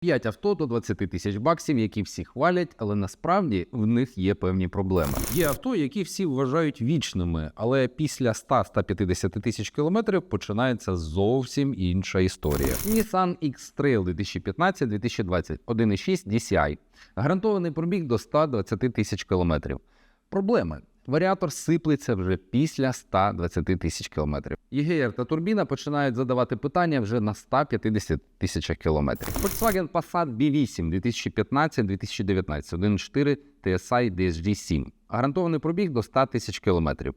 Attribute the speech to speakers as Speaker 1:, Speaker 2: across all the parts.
Speaker 1: 5 авто до 20 тисяч баксів, які всі хвалять, але насправді в них є певні проблеми. Є авто, які всі вважають вічними, але після 100-150 тисяч кілометрів починається зовсім інша історія. Nissan X-Trail 2015-2020 1.6 DCI. Гарантований пробіг до 120 тисяч кілометрів. Проблеми. Варіатор сиплеться вже після 120 тисяч кілометрів. ЄГР та турбіна починають задавати питання вже на 150 тисячах кілометрів. Volkswagen Passat B8 2015-2019 1.4 TSI DSG 7. Гарантований пробіг до 100 тисяч кілометрів.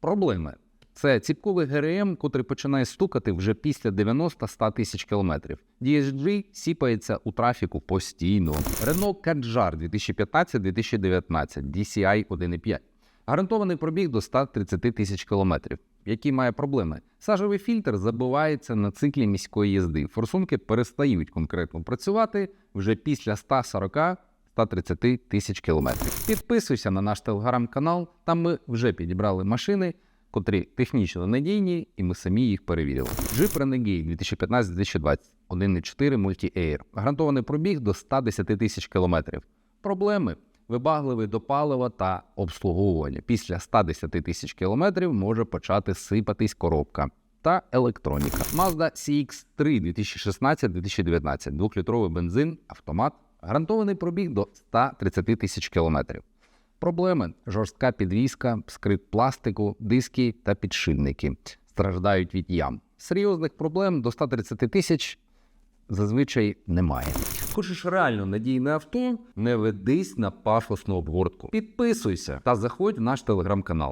Speaker 1: Проблеми. Це ціпковий ГРМ, котрий починає стукати вже після 90-100 тисяч кілометрів. DSG сіпається у трафіку постійно. Renault Kadjar 2015-2019 DCI 1.5. Гарантований пробіг до 130 тисяч кілометрів. Які має проблеми? Сажовий фільтр забивається на циклі міської їзди. Форсунки перестають конкретно працювати вже після 140-130 тисяч кілометрів. Підписуйся на наш телеграм-канал. Там ми вже підібрали машини, котрі технічно надійні, і ми самі їх перевірили. Jeep Renegade 2015-2020 1.4 Multi-Air. Гарантований пробіг до 110 тисяч кілометрів. Проблеми вибагливий до палива та обслуговування. Після 110 тисяч кілометрів може почати сипатись коробка та електроніка. Mazda CX-3 2016-2019 двохлітровий бензин, автомат, гарантований пробіг до 130 тисяч кілометрів. Проблеми: жорстка підвізка, скрип пластику, диски та підшипники страждають від ям. Серйозних проблем до 130 тисяч зазвичай немає. Хочеш реально надійне авто? Не ведись на пафосну обгортку. Підписуйся та заходь в наш телеграм-канал.